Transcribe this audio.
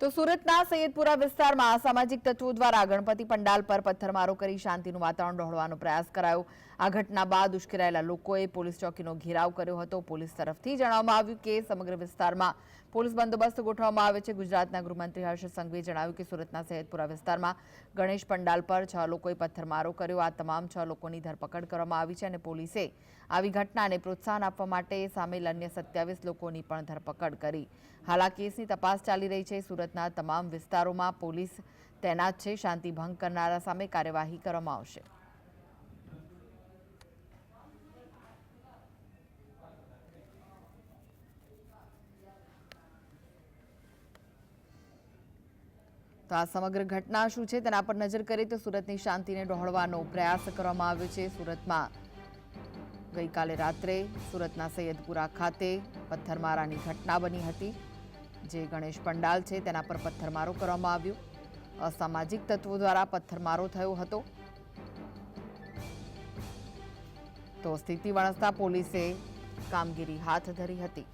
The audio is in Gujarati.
તો સુરતના સૈયદપુરા વિસ્તારમાં અસામાજિક તત્વો દ્વારા ગણપતિ પંડાલ પર પથ્થરમારો કરી શાંતિનું વાતાવરણ દોહળવાનો પ્રયાસ કરાયો. આ ઘટના બાદ ઉશ્કેરાયેલા લોકોએ પોલીસ ચોકીનો ઘેરાવ કર્યો હતો. પોલીસ તરફથી જણાવવામાં આવ્યું કે સમગ્ર વિસ્તારમાં પોલીસ બંદોબસ્ત ગોઠવવામાં આવે છે. ગુજરાતના ગૃહમંત્રી હર્ષ સંઘવીએ જણાવ્યું કે સુરતના સૈયદપુરા વિસ્તારમાં ગણેશ પંડાલ પર છ લોકોએ પથ્થરમારો કર્યો. આ તમામ છ લોકોની ધરપકડ કરવામાં આવી છે અને પોલીસે આવી ઘટનાને પ્રોત્સાહન આપવા માટે સામેલ અન્ય સત્યાવીસ લોકોની પણ ધરપકડ કરી. હાલ આ કેસની તપાસ ચાલી રહી છે. સુરતના તમામ વિસ્તારોમાં પોલીસ તૈનાત છે. શાંતિ ભંગ કરનારા સામે કાર્યવાહી કરવામાં આવશે. તો આ સમગ્ર ઘટના શું છે તેના પર નજર કરીએ તો સુરતની શાંતિને ડહોળવાનો પ્રયાસ કરવામાં આવ્યો છે. સુરતમાં ગઈકાલે રાત્રે સુરતના સૈયદપુરા ખાતે પથ્થરમારાની ઘટના બની હતી. જે ગણેશ પંડાલ છે, તેના પર પથ્થરમારો કરવામાં આવ્યો. અસામાજિક તત્વો દ્વારા પથ્થરમારો થયો હતો. તો સ્થિતિ વણસતા પોલીસે કામગીરી હાથ ધરી હતી.